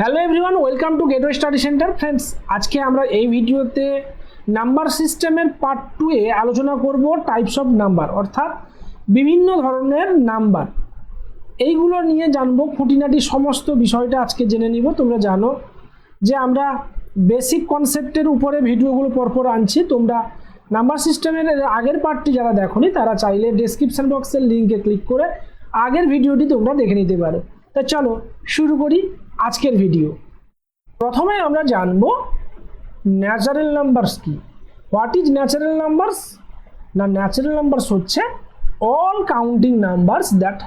Hello everyone welcome to gateway study centre friends আজকে আমরা এই ভিডিওতে নাম্বার সিস্টেমের পার্ট টু এ আলোচনা করব টাইপস অফ নাম্বার অর্থাৎ বিভিন্ন ধরনের নাম্বার এইগুলো নিয়ে জানব, খুঁটিনাটি সমস্ত বিষয়টা আজকে জেনে নিব। তোমরা জানো যে আমরা বেসিক কনসেপ্টের উপরে ভিডিওগুলো পরপর আনছি। তোমরা নাম্বার সিস্টেমের আগের পার্টটি যারা দেখোনি, তারা চাইলে ডেসক্রিপশন বক্সের লিঙ্কে ক্লিক করে আগের ভিডিওটি তোমরা দেখে নিতে পারো। তা চলো, শুরু করি। আজকের ভিডিও প্রথমে আমরা জানব ন্যাচারাল নাম্বারস কি? হোয়াট ইজ ন্যাচারাল নাম্বারস না ন্যাচারাল নাম্বারস হচ্ছে all counting numbers that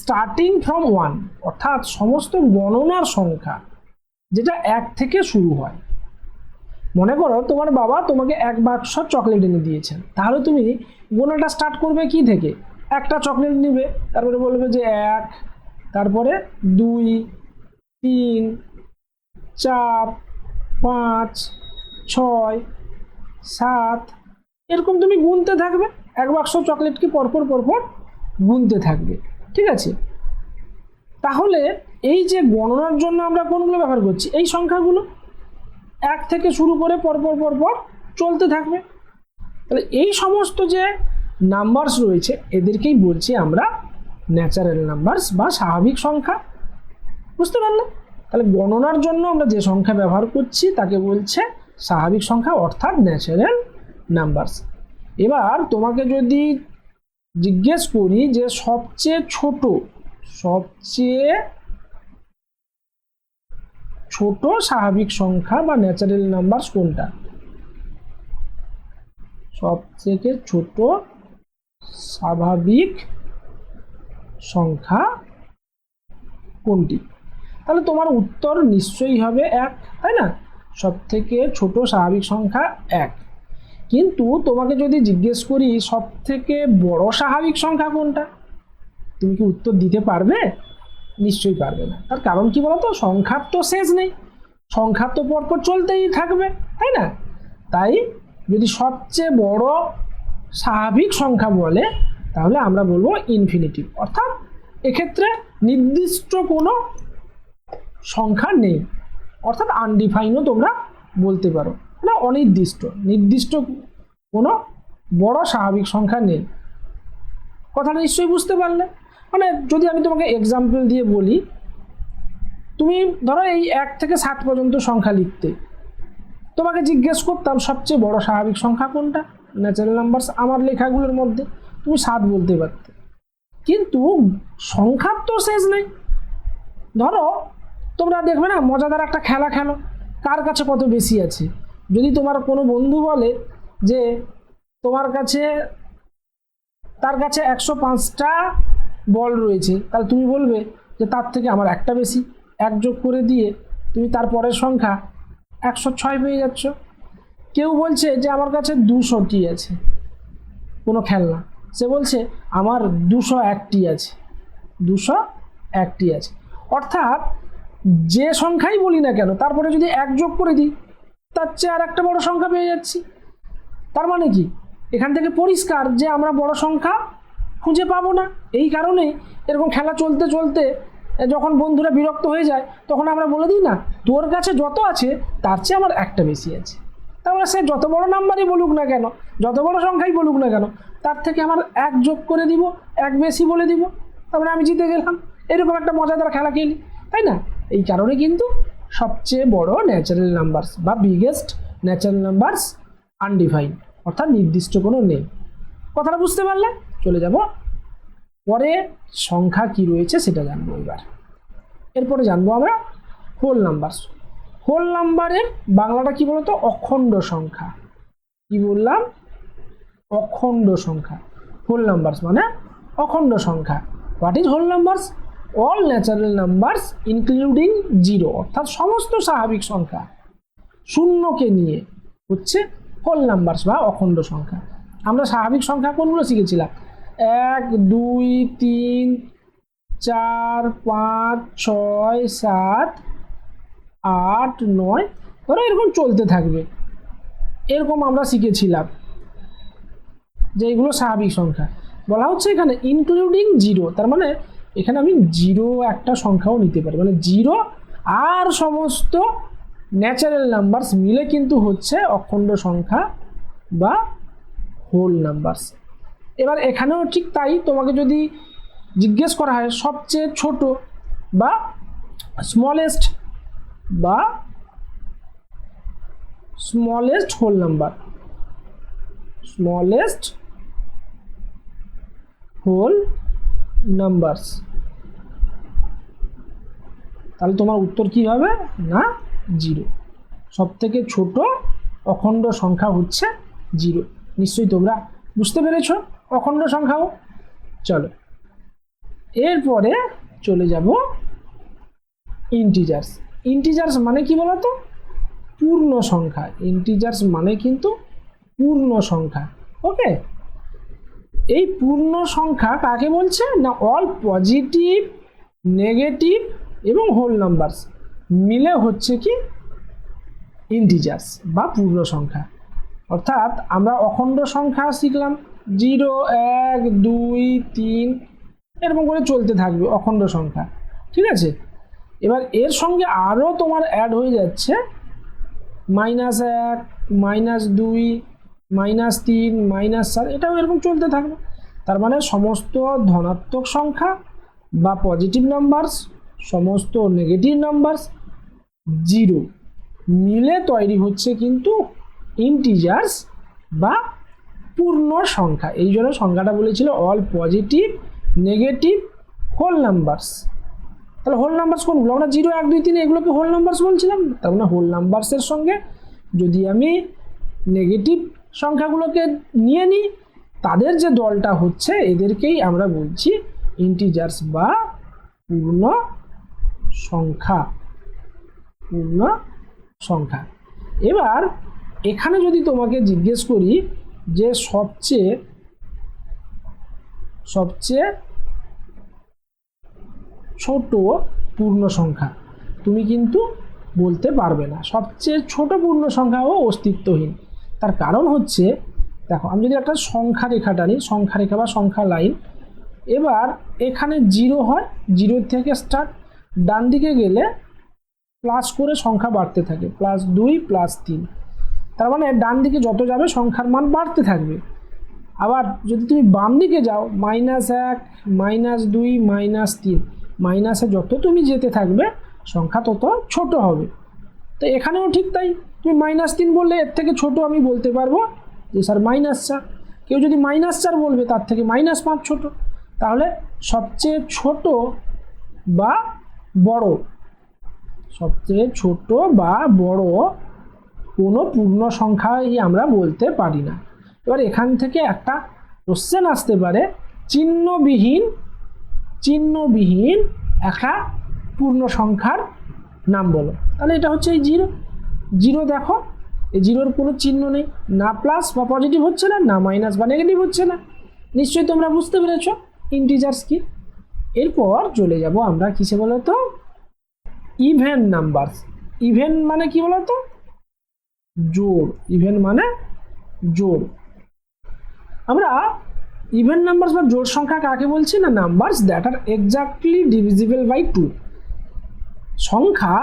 starting from one অর্থাৎ সমস্ত গণনার সংখ্যা, যেটা এক থেকে শুরু হয়। মনে করো তোমার বাবা তোমাকে এক বাক্স চকলেট এনে দিয়েছেন। তাহলে তুমি গোনাটা স্টার্ট করবে কি থেকে? একটা চকলেট নিবে, তারপরে বলবে যে এক, তারপরে দুই তিন, চার, পাঁচ, ছয়, সাত। এরকম তুমি গুনতে থাকবে। এক বাক্স চকলেটকে পরপর পরপর গুনতে থাকবে। ঠিক আছে? তাহলে এই যে গণনার জন্য আমরা কোনগুলো ব্যবহার করছি, এই সংখ্যাগুলো এক থেকে শুরু করে পরপর পরপর চলতে থাকবে। তাহলে এই সমস্ত যে নাম্বারস রয়েছে, এদেরকেই বলছি আমরা ন্যাচারাল নাম্বারস বা স্বাভাবিক সংখ্যা। বুঝতে পারলে? তাহলে গণনার জন্য আমরা যে সংখ্যা ব্যবহার করছি, তাকে বলছে স্বাভাবিক সংখ্যা অর্থাৎ ন্যাচারাল নাম্বারস এবার তোমাকে যদি জিজ্ঞেস করি যে সবচেয়ে ছোট সবচেয়ে ছোট স্বাভাবিক সংখ্যা বা ন্যাচারাল নাম্বার কোনটা? সবথেকে ছোট স্বাভাবিক সংখ্যা কোনটি? তাহলে তোমার উত্তর নিশ্চয়ই হবে এক, তাই না? সব থেকে ছোট স্বাভাবিক সংখ্যা এক। কিন্তু তোমাকে যদি জিজ্ঞেস করি সব থেকে বড় স্বাভাবিক সংখ্যা কোনটা? তুমি কি উত্তর দিতে পারবে? নিশ্চয়ই পারবে না। তার কারণ কি বলতো? সংখ্যার তো শেষ নেই। সংখ্যার তো পরপর চলতেই থাকবে, তাই না? তাই যদি সবচেয়ে বড় স্বাভাবিক সংখ্যা বলে, তাহলে আমরা বলব ইনফিনিটিভ। অর্থাৎ এক্ষেত্রে নির্দিষ্ট কোনো সংখ্যা নেই। অর্থাৎ আনডিফাইনও তোমরা বলতে পারো। মানে অনির্দিষ্ট, নির্দিষ্ট কোনো বড় স্বাভাবিক সংখ্যা নেই। কথাটা নিশ্চয়ই বুঝতে পারলে। মানে যদি আমি তোমাকে এক্সাম্পল দিয়ে বলি, তুমি ধরো এই এক থেকে সাত পর্যন্ত সংখ্যা লিখতে। তোমাকে জিজ্ঞেস করতাম, সবচেয়ে বড় স্বাভাবিক সংখ্যা কোনটা? ন্যাচারাল নাম্বারস আমার লেখাগুলোর মধ্যে। তুমি সাত বলতে পারতে। কিন্তু সংখ্যার তো শেষ নেই। ধরো তোমরা দেখবে না, মজাদার একটা খেলা খেলো। কার কাছে কত বেশি আছে? যদি তোমার কোনো বন্ধু বলে যে তোমার কাছে, তার কাছে একশো পাঁচটা বল রয়েছে, তাহলে তুমি বলবে যে তার থেকে আমার একটা বেশি। এক যোগ করে দিয়ে তুমি তার পরের সংখ্যা একশো ছয় পেয়ে যাচ্ছ। কেউ বলছে যে আমার কাছে দুশোটি আছে। কোনো খেলনা। সে বলছে, আমার দুশো একটি আছে। দুশো একটি আছে। অর্থাৎ যে সংখ্যাই বলি না কেন, তারপরে যদি এক যোগ করে দিই, তার চেয়ে আর একটা বড় সংখ্যা পেয়ে যাচ্ছি। তার মানে কি? এখান থেকে পরিষ্কার যে আমরা বড় সংখ্যা খুঁজে পাবো না। এই কারণে এরকম খেলা চলতে চলতে যখন বন্ধুরা বিরক্ত হয়ে যায়, তখন আমরা বলে দিই, না, তোর কাছে যত আছে, তার চেয়ে আমার একটা বেশি আছে। তারপরে সে যত বড় নাম্বারই বলুক না কেন, যত বড় সংখ্যাই বলুক না কেন, তার থেকে আমার এক যোগ করে দিব, এক বেশি বলে দিব। তারপরে আমি জিতে গেলাম। এরকম একটা মজাদার খেলা খেলি, তাই না? এই কারণে কিন্তু সবচেয়ে বড় ন্যাচারাল নাম্বারস বা বিগেস্ট ন্যাচারাল নাম্বারস আনডিফাইন অর্থাৎ নির্দিষ্ট কোনো নেই। কথাটা বুঝতে পারলে চলে যাব। পরে সংখ্যা কি রয়েছে সেটা জানব এবার। এরপরে জানব আমরা হোল নাম্বারস হোল নাম্বারের বাংলাটা কি বলতো? অখণ্ড সংখ্যা। কি বললাম? অখণ্ড সংখ্যা। হোল নাম্বারস মানে অখণ্ড সংখ্যা। What is whole numbers all natural numbers including zero অর্থাৎ সমস্ত স্বাভাবিক সংখ্যা। শূন্যকে নিয়ে হচ্ছে হোল নাম্বারস বা অখণ্ড সংখ্যা। আমরা স্বাভাবিক সংখ্যা কোনগুলো শিখেছিলাম? এক, দুই, তিন, চার, পাঁচ, ছয়, সাত, আট, নয়, ধরো এরকম চলতে থাকবে। এরকম আমরা শিখেছিলাম যে এগুলো স্বাভাবিক সংখ্যা। বলা হচ্ছে এখানে ইনক্লুডিং জিরো তার মানে এখানে আমি জিরো একটা সংখ্যাও নিতে পারি। মানে জিরো আর সমস্ত ন্যাচারাল নাম্বারস মিলে কিন্তু হচ্ছে অখণ্ড সংখ্যা বা হোল নাম্বারস এবার এখানেও ঠিক তাই, তোমাকে যদি জিজ্ঞেস করা হয় সবচেয়ে ছোট বা স্মলেস্ট বা smallest whole number smallest whole numbers তাহলে তোমার উত্তর কি হবে? না জিরো সব থেকে ছোট অখণ্ড সংখ্যা হচ্ছে জিরো নিশ্চয়ই তোমরা বুঝতে পেরেছ অখণ্ড সংখ্যাও? চলো। এরপরে চলে যাব ইন্টিজার্স ইন্টিজার্স মানে কি বলতো? পূর্ণ সংখ্যা। ইন্টিজার্স মানে কিন্তু পূর্ণ সংখ্যা। ওকে এই পূর্ণ সংখ্যা কাকে বলছে? না অল পজিটিভ নেগেটিভ এবং হোল নাম্বারস মিলে হচ্ছে কি? ইন্টিজার্স বা পূর্ণ সংখ্যা। অর্থাৎ আমরা অখণ্ড সংখ্যা শিখলাম। জিরো, এক, দুই, তিন, এরকম করে চলতে থাকবে অখণ্ড সংখ্যা। ঠিক আছে? এবার এর সঙ্গে আরও তোমার অ্যাড হয়ে যাচ্ছে। মাইনাস এক মাইনাস দুই মাইনাস তিন, মাইনাস চার, এটাও এরকম চলতে থাকবে। তার মানে সমস্ত ধনাত্মক সংখ্যা বা পজিটিভ নাম্বারস সমস্ত নেগেটিভ নাম্বারস জিরো মিলে তৈরি হচ্ছে কিন্তু ইন্টিজার্স বা পূর্ণ সংখ্যা। এই জন্য সংখ্যাটা বলেছিল all positive negative whole numbers তাহলে হোল নাম্বারস কোনগুলো? আমরা জিরো এক, দুই, তিন, এগুলোকে হোল নাম্বারস বলছিলাম। তার মানে হোল নাম্বারসের সঙ্গে যদি আমি নেগেটিভ সংখ্যাগুলোকে নিয়ে নিই। তাদের যে দলটা হচ্ছে, এদেরকেই আমরা বলছি ইন্টিজার্স বা পূর্ণ সংখ্যা। পূর্ণ সংখ্যা। এবার এখানে যদি তোমাকে জিজ্ঞেস করি যে সবচেয়ে সবচেয়ে ছোট পূর্ণ সংখ্যা, তুমি কিন্তু বলতে পারবে না। সবচেয়ে ছোট পূর্ণ সংখ্যাও অস্তিত্বহীন। তার কারণ হচ্ছে, দেখো, আমি যদি একটা সংখ্যা রেখা টানি সংখ্যা রেখা বা সংখ্যা লাইন, এবার এখানে জিরো হয়, জিরো থেকে স্টার্ট ডান দিকে গেলে প্লাস করে সংখ্যা বাড়তে থাকে প্লাস দুই প্লাস তিন। তার মানে ডান দিকে যত যাবে, সংখ্যার মান বাড়তে থাকবে। আবার যদি তুমি বাম দিকে যাও মাইনাস এক মাইনাস দুই মাইনাস তিন মাইনাসে যত তুমি যেতে থাকবে, সংখ্যা তত ছোট হবে। তো এখানেও ঠিক তাই। তুমি মাইনাস তিন বললে এর থেকে ছোট আমি বলতে পারব যে স্যার মাইনাস চার কেউ যদি মাইনাস চার বলবে, তার থেকে মাইনাস পাঁচ ছোট। তাহলে সবচেয়ে ছোট বা বড়। সবচেয়ে ছোট বা বড় কোনো পূর্ণ সংখ্যাই আমরা বলতে পারি না। এবার এখান থেকে একটা কোশ্চেন আসতে পারে, চিহ্নবিহীন চিহ্নবিহীন একটা পূর্ণ সংখ্যার নাম বলো। তাহলে এটা হচ্ছে এই জিরো জিরো দেখো, এই জিরোর কোনো চিহ্ন নেই। না প্লাস বা পজিটিভ হচ্ছে না না মাইনাস বা নেগেটিভ হচ্ছে না। নিশ্চয়ই তোমরা বুঝতে পেরেছ ইন্টিজার্স কি। এরপর চলে যাব আমরা কিসে বলো তো ইভেন নাম্বার ইভেন মানে কি বলো তো জোড় ইভেন মানে জোড় আমরা ইভেন নাম্বারস বা জোড় সংখ্যা কাকে বলছি না numbers that are exactly divisible by two সংখ্যা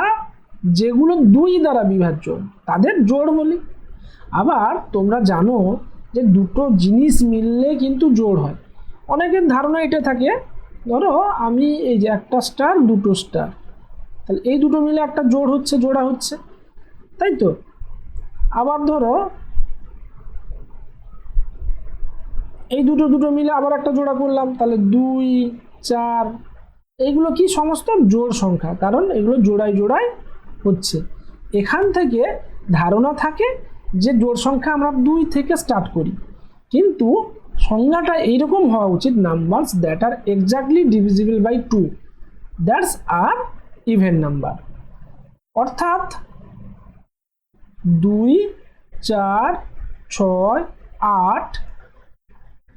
যেগুলো দুই দ্বারা বিভাজ্য, তাদের জোড় বলি। আবার তোমরা জানো যে দুটো জিনিস মিললে কিন্তু জোড় হয়। অনেকের ধারণা এটা থাকে, ধরো আমি এই যে একটা স্টার দুটো স্টার তাহলে এই দুটো মিলে একটা জোড় হচ্ছে, জোড়া হচ্ছে, তাই তো? আবার ধরো, এই দুটো দুটো মিলে আবার একটা জোড়া করলাম, তাহলে দুই, চার, এইগুলো কি সমস্ত? জোড় সংখ্যা। কারণ এগুলো জোড়ায় জোড়ায় হচ্ছে। এখান থেকে ধারণা থাকে যে জোড় সংখ্যা আমরা দুই থেকে স্টার্ট করি। কিন্তু সংজ্ঞাটা এইরকম হওয়া উচিত numbers that are exactly divisible by two that's are even number অর্থাৎ দুই, চার, ছয়, আট,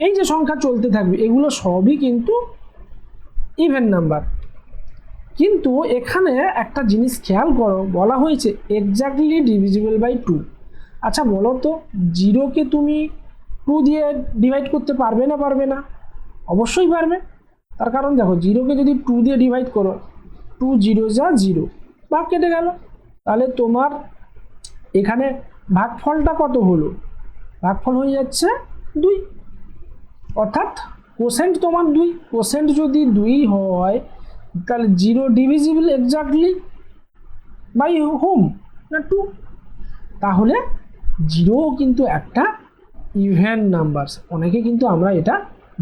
এই যে সংখ্যা চলতে থাকবে, এগুলো সবই কিন্তু ইভেন নাম্বার কিন্তু এখানে একটা জিনিস খেয়াল করো, বলা হয়েছে এক্স্যাক্টলি ডিভিজিবল বাই টু আচ্ছা বলো তো জিরোকে তুমি টু দিয়ে ডিভাইড করতে পারবে না পারবে না? অবশ্যই পারবে। তার কারণ দেখো জিরোকে যদি টু দিয়ে ডিভাইড করো টু জিরো যা জিরো ভাগ কেটে গেল। তাহলে তোমার এখানে ভাগফলটা কত হলো? ভাগফল হয়ে যাচ্ছে দুই। অর্থাৎ কোসেন্ট তোমার দুই। কোসেন্ট যদি দুই হয় তাহলে zero divisible exactly by home না টু তাহলে জিরো কিন্তু একটা ইভেন নাম্বারস অনেকে কিন্তু আমরা এটা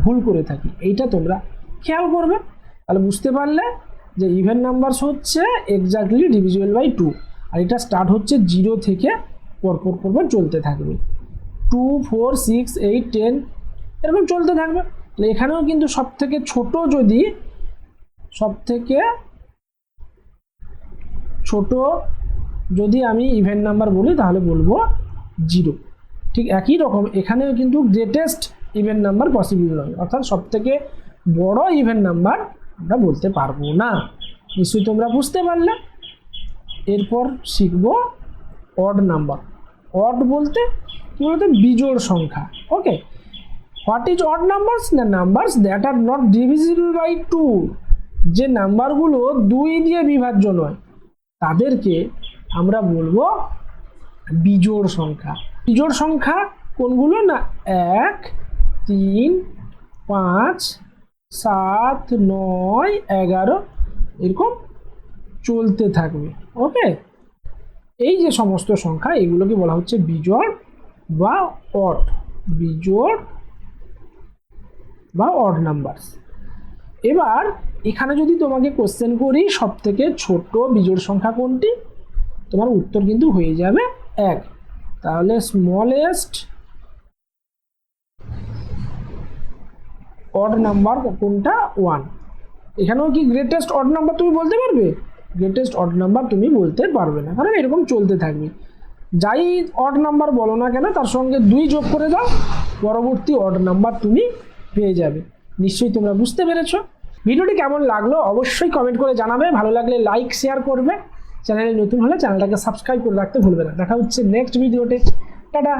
ভুল করে থাকি। এইটা তোমরা খেয়াল করবে। তাহলে বুঝতে পারলে যে ইভেন নাম্বারস হচ্ছে এক্স্যাক্টলি ডিভিজিবল বাই টু আর এটা স্টার্ট হচ্ছে জিরো থেকে পরপর পরপর চলতে থাকবে। Two four six eight ten এরকম চলতে থাকবে। এখানেও কিন্তু সব থেকে ছোট যদি সব থেকে ছোট যদি আমি ইভেন্ট নাম্বার বলি, তাহলে বলব জিরো ঠিক একই রকম, এখানেও কিন্তু গ্রেটেস্ট ইভেন্ট নাম্বার পসিবল নয়। অর্থাৎ সব থেকে বড় ইভেন্ট নাম্বার আমরা বলতে পারব না। নিশ্চয়ই তোমরা বুঝতে পারলে? এরপর শিখব অড নাম্বার অড বলতে কি বলতে? বিজোড় সংখ্যা। Okay what is odd numbers না numbers that are not divisible by two যে নাম্বারগুলো দুই দিয়ে বিভাজ্য নয়, তাদেরকে আমরা বলব বিজোড় সংখ্যা। বিজোড় সংখ্যা কোনগুলো না? এক, তিন, পাঁচ, সাত, নয়, এগারো, এরকম চলতে থাকবে। ওকে? এই যে সমস্ত সংখ্যা, এগুলোকে বলা হচ্ছে বিজোড় বা অট বিজোড় বা অড নাম্বারস। এবার এখানে যদি তোমাকে কোশ্চেন করি সব থেকে ছোট বিজোড় সংখ্যা কোনটি? তোমার উত্তর কিন্তু হয়ে যাবে এক। তাহলে স্মলেস্ট অড নাম্বার কোনটা? ওয়ান এখানেও কি গ্রেটেস্ট অড নাম্বার তুমি বলতে পারবে? গ্রেটেস্ট অড নাম্বার তুমি বলতে পারবে না, কারণ এরকম চলতে থাকবে। যাই অড নাম্বার বলো না কেন, তার সঙ্গে দুই যোগ করে দাও, পরবর্তী অড নাম্বার তুমি পেয়ে যাবে। নিশ্চয়ই তোমরা বুঝতে পেরেছ। ভিডিওটি কেমন লাগল অবশ্যই কমেন্ট করে জানাবে। ভালো লাগলে লাইক শেয়ার করবে। চ্যানেলে নতুন হলে চ্যানেলটাকে সাবস্ক্রাইব করে রাখতে ভুলবে না। দেখা হচ্ছে নেক্সট ভিডিওতে টাটা!